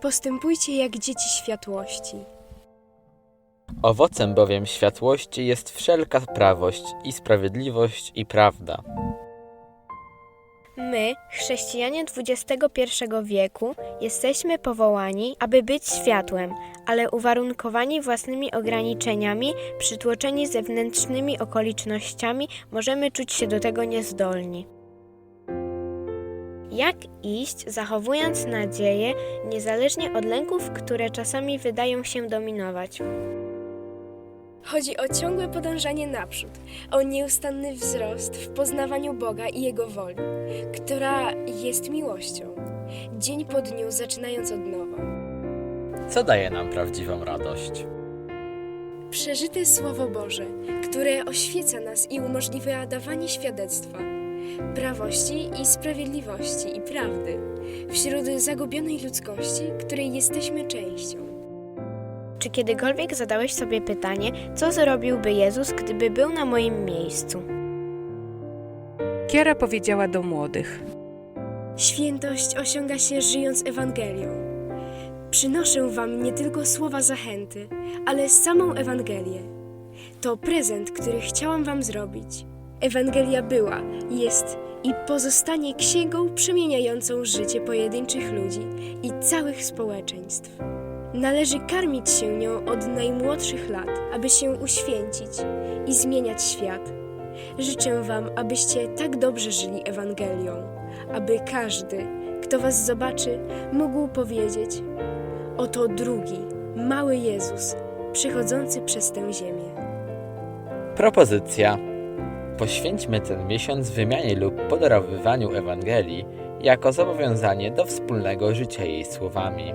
Postępujcie jak dzieci światłości. Owocem bowiem światłości jest wszelka prawość i sprawiedliwość i prawda. My, chrześcijanie XXI wieku, jesteśmy powołani, aby być światłem, ale uwarunkowani własnymi ograniczeniami, przytłoczeni zewnętrznymi okolicznościami, możemy czuć się do tego niezdolni. Jak iść, zachowując nadzieję, niezależnie od lęków, które czasami wydają się dominować? Chodzi o ciągłe podążanie naprzód, o nieustanny wzrost w poznawaniu Boga i Jego woli, która jest miłością. Dzień po dniu zaczynając od nowa. Co daje nam prawdziwą radość? Przeżyte Słowo Boże, które oświeca nas i umożliwia dawanie świadectwa prawości i sprawiedliwości i prawdy wśród zagubionej ludzkości, której jesteśmy częścią. Czy kiedykolwiek zadałeś sobie pytanie, co zrobiłby Jezus, gdyby był na moim miejscu? Kiara powiedziała do młodych. Świętość osiąga się żyjąc Ewangelią. Przynoszę Wam nie tylko słowa zachęty, ale samą Ewangelię. To prezent, który chciałam Wam zrobić. Ewangelia była, jest i pozostanie księgą przemieniającą życie pojedynczych ludzi i całych społeczeństw. Należy karmić się nią od najmłodszych lat, aby się uświęcić i zmieniać świat. Życzę Wam, abyście tak dobrze żyli Ewangelią, aby każdy, kto Was zobaczy, mógł powiedzieć: Oto drugi, mały Jezus, przychodzący przez tę ziemię. Propozycja. Poświęćmy ten miesiąc wymianie lub podarowywaniu Ewangelii jako zobowiązanie do wspólnego życia jej słowami.